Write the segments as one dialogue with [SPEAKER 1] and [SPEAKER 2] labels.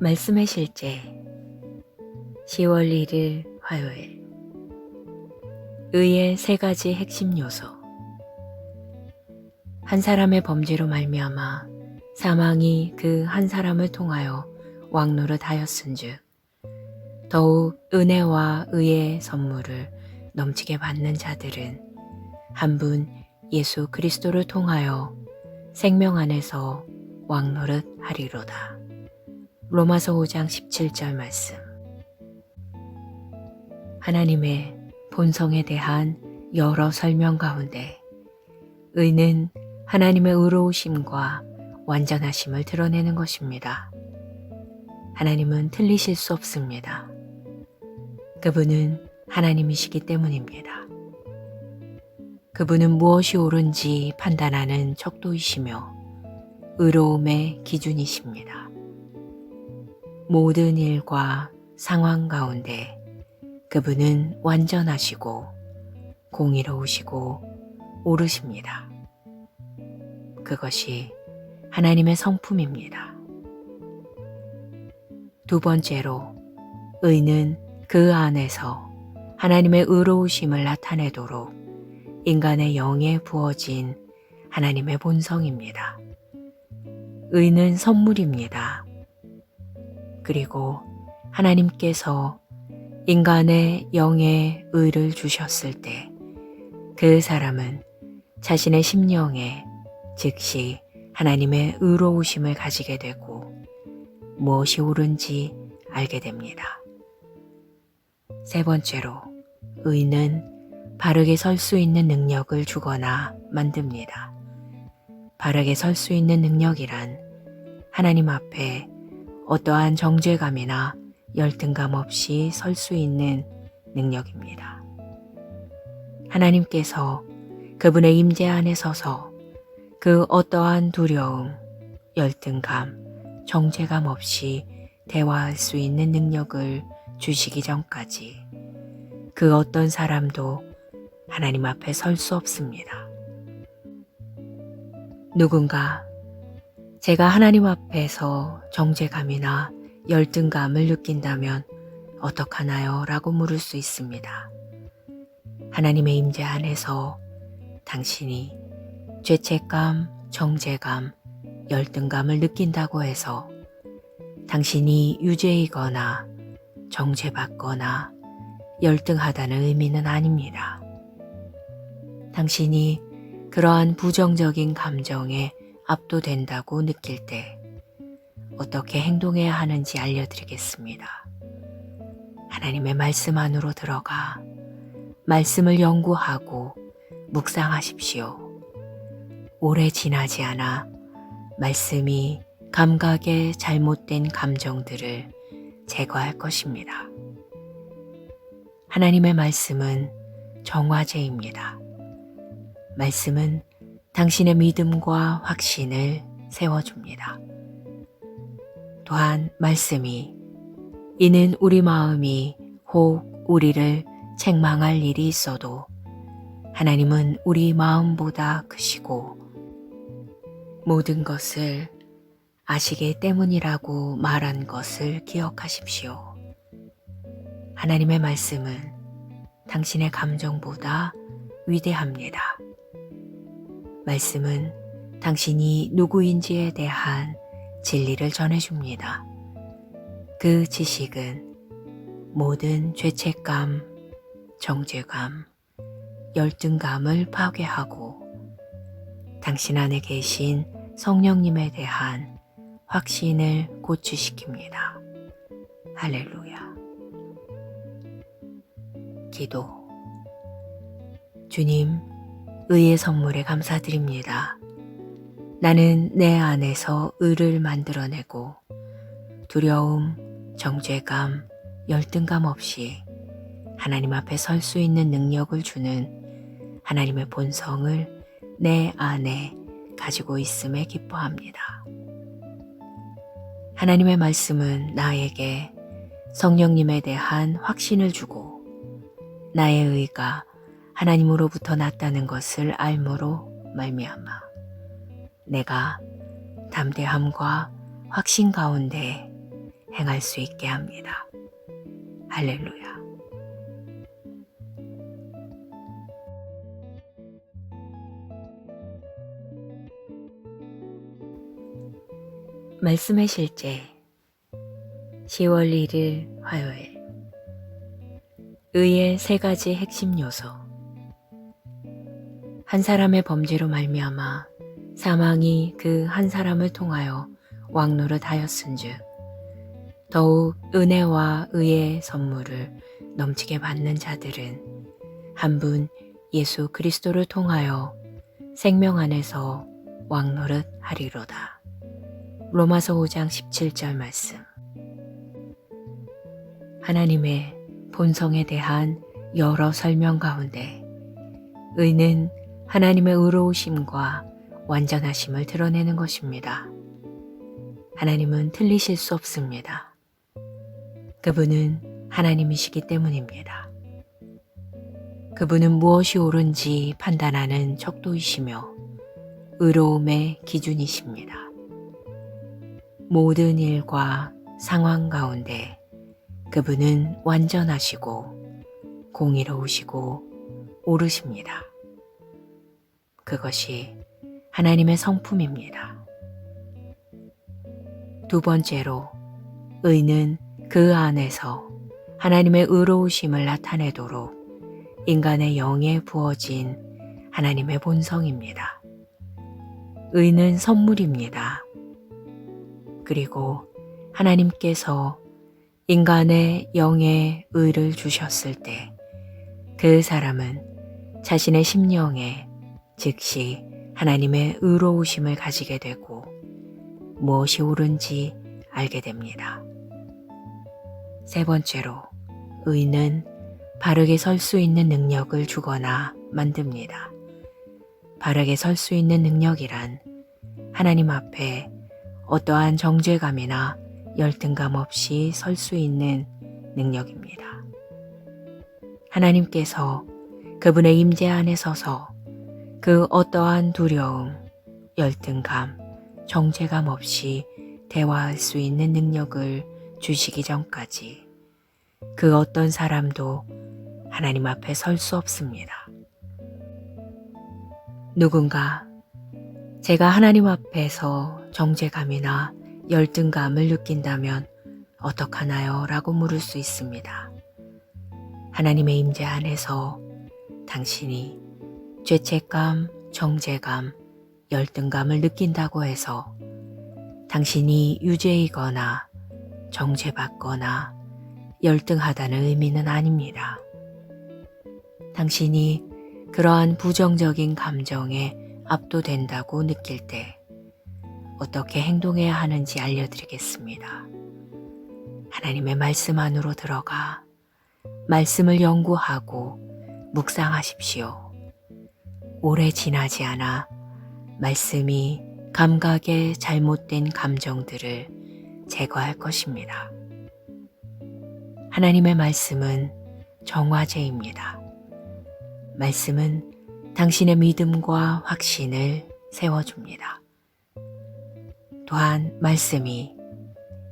[SPEAKER 1] 말씀의 실제 10월 1일 화요일. 의의 세 가지 핵심 요소. 한 사람의 범죄로 말미암아 사망이 그 한 사람을 통하여 왕노릇 하였은즉 더욱 은혜와 의의 선물을 넘치게 받는 자들은 한 분 예수 그리스도를 통하여 생명 안에서 왕노릇 하리로다. 로마서 5장 17절 말씀. 하나님의 본성에 대한 여러 설명 가운데 의는 하나님의 의로우심과 완전하심을 드러내는 것입니다. 하나님은 틀리실 수 없습니다. 그분은 하나님이시기 때문입니다. 그분은 무엇이 옳은지 판단하는 척도이시며 의로움의 기준이십니다. 모든 일과 상황 가운데 그분은 완전하시고 공의로우시고 옳으십니다. 그것이 하나님의 성품입니다. 두 번째로, 의는 그 안에서 하나님의 의로우심을 나타내도록 인간의 영에 부어진 하나님의 본성입니다. 의는 선물입니다. 그리고 하나님께서 인간의 영에 의를 주셨을 때 그 사람은 자신의 심령에 즉시 하나님의 의로우심을 가지게 되고 무엇이 옳은지 알게 됩니다. 세 번째로 의는 바르게 설 수 있는 능력을 주거나 만듭니다. 바르게 설 수 있는 능력이란 하나님 앞에 어떠한 정죄감이나 열등감 없이 설 수 있는 능력입니다. 하나님께서 그분의 임재 안에 서서 그 어떠한 두려움, 열등감, 정죄감 없이 대화할 수 있는 능력을 주시기 전까지 그 어떤 사람도 하나님 앞에 설 수 없습니다. 누군가 제가 하나님 앞에서 정죄감이나 열등감을 느낀다면 어떡하나요? 라고 물을 수 있습니다. 하나님의 임재 안에서 당신이 죄책감, 정죄감, 열등감을 느낀다고 해서 당신이 유죄이거나 정죄받거나 열등하다는 의미는 아닙니다. 당신이 그러한 부정적인 감정에 압도된다고 느낄 때 어떻게 행동해야 하는지 알려드리겠습니다. 하나님의 말씀 안으로 들어가 말씀을 연구하고 묵상하십시오. 오래 지나지 않아 말씀이 감각의 잘못된 감정들을 제거할 것입니다. 하나님의 말씀은 정화제입니다. 말씀은 당신의 믿음과 확신을 세워줍니다. 또한 말씀이 이는 우리 마음이 혹 우리를 책망할 일이 있어도 하나님은 우리 마음보다 크시고 모든 것을 아시기 때문이라고 말한 것을 기억하십시오. 하나님의 말씀은 당신의 감정보다 위대합니다. 말씀은 당신이 누구인지에 대한 진리를 전해줍니다. 그 지식은 모든 죄책감, 정죄감, 열등감을 파괴하고 당신 안에 계신 성령님에 대한 확신을 고취시킵니다. 할렐루야. 기도. 주님, 의의 선물에 감사드립니다. 나는 내 안에서 의를 만들어내고 두려움, 정죄감, 열등감 없이 하나님 앞에 설 수 있는 능력을 주는 하나님의 본성을 내 안에 가지고 있음에 기뻐합니다. 하나님의 말씀은 나에게 성령님에 대한 확신을 주고 나의 의가 하나님으로부터 났다는 것을 알므로 말미암아 내가 담대함과 확신 가운데 행할 수 있게 합니다. 할렐루야. 말씀의 실제 10월 1일 화요일 의의 세 가지 핵심 요소 한 사람의 범죄로 말미암아 사망이 그 한 사람을 통하여 왕노릇하였은즉 더욱 은혜와 의의 선물을 넘치게 받는 자들은 한 분 예수 그리스도를 통하여 생명 안에서 왕노릇 하리로다. 로마서 5장 17절 말씀. 하나님의 본성에 대한 여러 설명 가운데 의는 하나님의 의로우심과 완전하심을 드러내는 것입니다. 하나님은 틀리실 수 없습니다. 그분은 하나님이시기 때문입니다. 그분은 무엇이 옳은지 판단하는 척도이시며 의로움의 기준이십니다. 모든 일과 상황 가운데 그분은 완전하시고 공의로우시고 옳으십니다. 그것이 하나님의 성품입니다. 두 번째로 의는 그 안에서 하나님의 의로우심을 나타내도록 인간의 영에 부어진 하나님의 본성입니다. 의는 선물입니다. 그리고 하나님께서 인간의 영에 의를 주셨을 때 그 사람은 자신의 심령에 즉시 하나님의 의로우심을 가지게 되고 무엇이 옳은지 알게 됩니다. 세 번째로 의는 바르게 설 수 있는 능력을 주거나 만듭니다. 바르게 설 수 있는 능력이란 하나님 앞에 어떠한 정죄감이나 열등감 없이 설 수 있는 능력입니다. 하나님께서 그분의 임재 안에 서서 그 어떠한 두려움, 열등감, 정죄감 없이 대화할 수 있는 능력을 주시기 전까지 그 어떤 사람도 하나님 앞에 설 수 없습니다. 누군가 제가 하나님 앞에서 정죄감이나 열등감을 느낀다면 어떡하나요? 라고 물을 수 있습니다. 하나님의 임재 안에서 당신이 죄책감, 정죄감, 열등감을 느낀다고 해서 당신이 유죄이거나 정죄받거나 열등하다는 의미는 아닙니다. 당신이 그러한 부정적인 감정에 압도된다고 느낄 때 어떻게 행동해야 하는지 알려드리겠습니다. 하나님의 말씀 안으로 들어가 말씀을 연구하고 묵상하십시오. 오래 지나지 않아 말씀이 감각의 잘못된 감정들을 제거할 것입니다. 하나님의 말씀은 정화제입니다. 말씀은 당신의 믿음과 확신을 세워줍니다. 또한 말씀이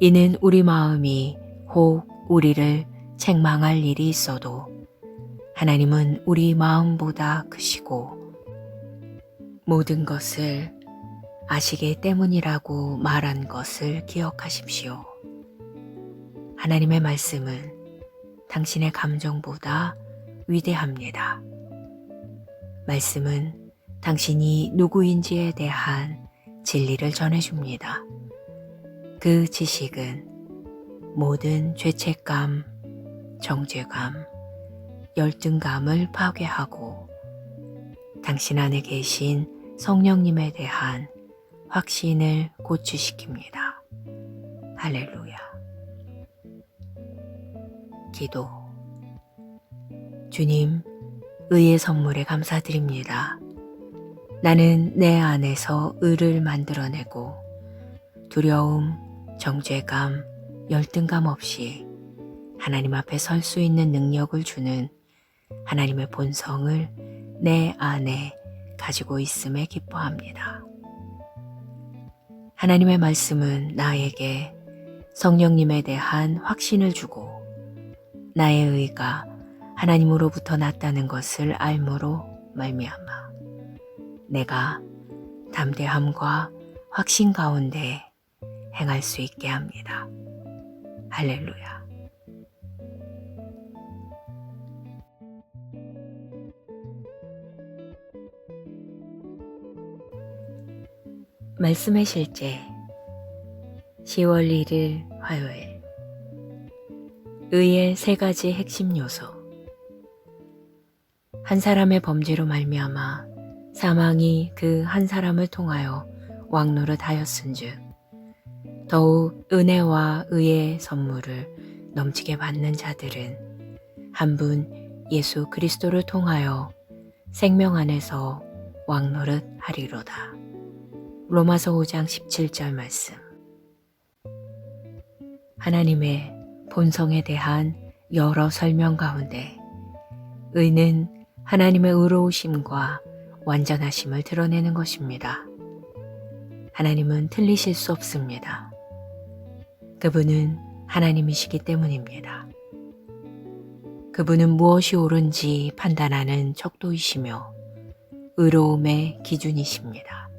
[SPEAKER 1] 이는 우리 마음이 혹 우리를 책망할 일이 있어도 하나님은 우리 마음보다 크시고 모든 것을 아시기 때문이라고 말한 것을 기억하십시오. 하나님의 말씀은 당신의 감정보다 위대합니다. 말씀은 당신이 누구인지에 대한 진리를 전해줍니다. 그 지식은 모든 죄책감, 정죄감, 열등감을 파괴하고 당신 안에 계신 성령님에 대한 확신을 고취시킵니다. 할렐루야. 기도. 주님, 의의 선물에 감사드립니다. 나는 내 안에서 의를 만들어내고 두려움, 정죄감, 열등감 없이 하나님 앞에 설 수 있는 능력을 주는 하나님의 본성을 내 안에 가지고 있음에 기뻐합니다. 하나님의 말씀은 나에게 성령님에 대한 확신을 주고 나의 의가 하나님으로부터 났다는 것을 알므로 말미암아 내가 담대함과 확신 가운데 행할 수 있게 합니다. 할렐루야. 말씀의 실제 10월 1일 화요일 의의 세 가지 핵심 요소 한 사람의 범죄로 말미암아 사망이 그 한 사람을 통하여 왕노릇 하였은즉 더욱 은혜와 의의 선물을 넘치게 받는 자들은 한 분 예수 그리스도를 통하여 생명 안에서 왕노릇 하리로다. 로마서 5장 17절 말씀. 하나님의 본성에 대한 여러 설명 가운데 의는 하나님의 의로우심과 완전하심을 드러내는 것입니다. 하나님은 틀리실 수 없습니다. 그분은 하나님이시기 때문입니다. 그분은 무엇이 옳은지 판단하는 척도이시며 의로움의 기준이십니다.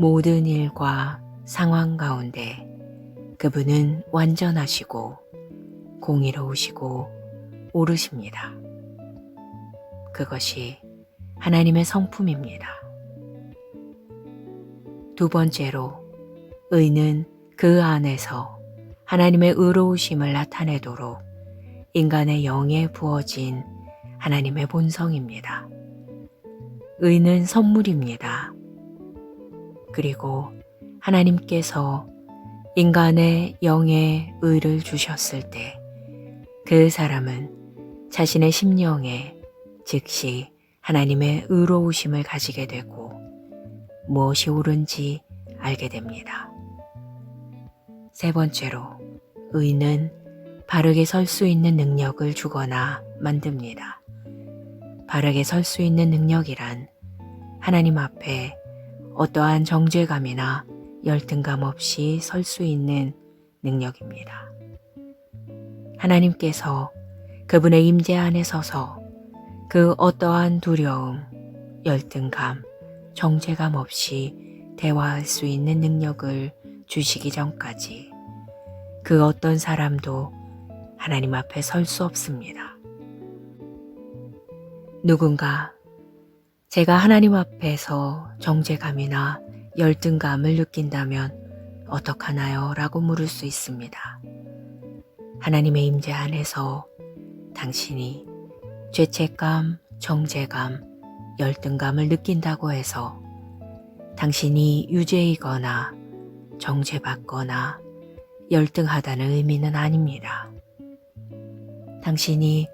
[SPEAKER 1] 모든 일과 상황 가운데 그분은 완전하시고 공의로우시고 옳으십니다. 그것이 하나님의 성품입니다. 두 번째로 의는 그 안에서 하나님의 의로우심을 나타내도록 인간의 영에 부어진 하나님의 본성입니다. 의는 선물입니다. 그리고 하나님께서 인간의 영에 의를 주셨을 때 그 사람은 자신의 심령에 즉시 하나님의 의로우심을 가지게 되고 무엇이 옳은지 알게 됩니다. 세 번째로 의는 바르게 설 수 있는 능력을 주거나 만듭니다. 바르게 설 수 있는 능력이란 하나님 앞에 어떠한 정죄감이나 열등감 없이 설 수 있는 능력입니다. 하나님께서 그분의 임재 안에 서서 그 어떠한 두려움, 열등감, 정죄감 없이 대화할 수 있는 능력을 주시기 전까지 그 어떤 사람도 하나님 앞에 설 수 없습니다. 누군가 제가 하나님 앞에서 정죄감이나 열등감을 느낀다면 어떡하나요? 라고 물을 수 있습니다. 하나님의 임재 안에서 당신이 죄책감, 정죄감, 열등감을 느낀다고 해서 당신이 유죄이거나 정죄받거나 열등하다는 의미는 아닙니다. 당신이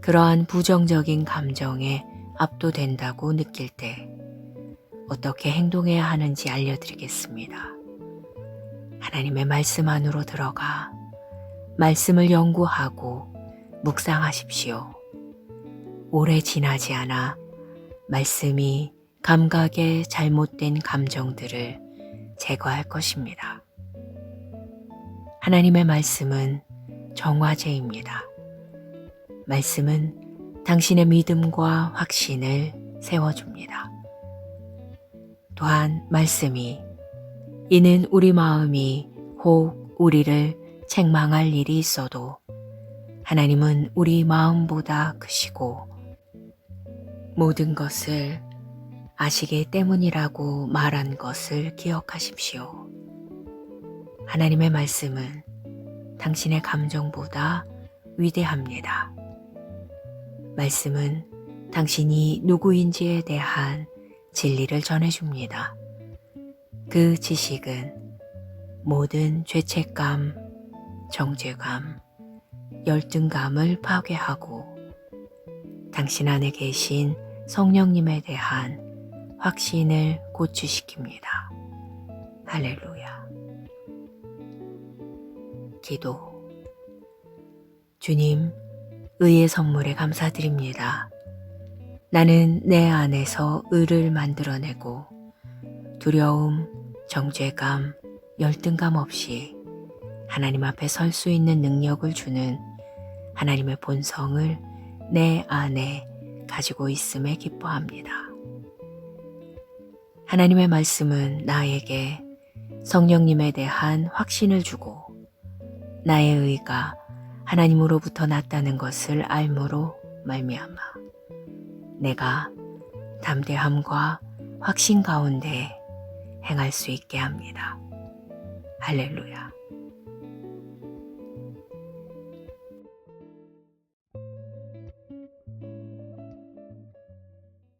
[SPEAKER 1] 그러한 부정적인 감정에 압도된다고 느낄 때 어떻게 행동해야 하는지 알려드리겠습니다. 하나님의 말씀 안으로 들어가 말씀을 연구하고 묵상하십시오. 오래 지나지 않아 말씀이 감각의 잘못된 감정들을 제거할 것입니다. 하나님의 말씀은 정화제입니다. 말씀은 당신의 믿음과 확신을 세워줍니다. 또한 말씀이 이는 우리 마음이 혹 우리를 책망할 일이 있어도 하나님은 우리 마음보다 크시고 모든 것을 아시기 때문이라고 말한 것을 기억하십시오. 하나님의 말씀은 당신의 감정보다 위대합니다. 말씀은 당신이 누구인지에 대한 진리를 전해줍니다. 그 지식은 모든 죄책감, 정죄감, 열등감을 파괴하고 당신 안에 계신 성령님에 대한 확신을 고취시킵니다. 할렐루야. 기도. 주님, 의의 선물에 감사드립니다. 나는 내 안에서 의를 만들어내고 두려움, 정죄감, 열등감 없이 하나님 앞에 설 수 있는 능력을 주는 하나님의 본성을 내 안에 가지고 있음에 기뻐합니다. 하나님의 말씀은 나에게 성령님에 대한 확신을 주고 나의 의가 하나님으로부터 났다는 것을 알므로 말미암아 내가 담대함과 확신 가운데 행할 수 있게 합니다. 할렐루야.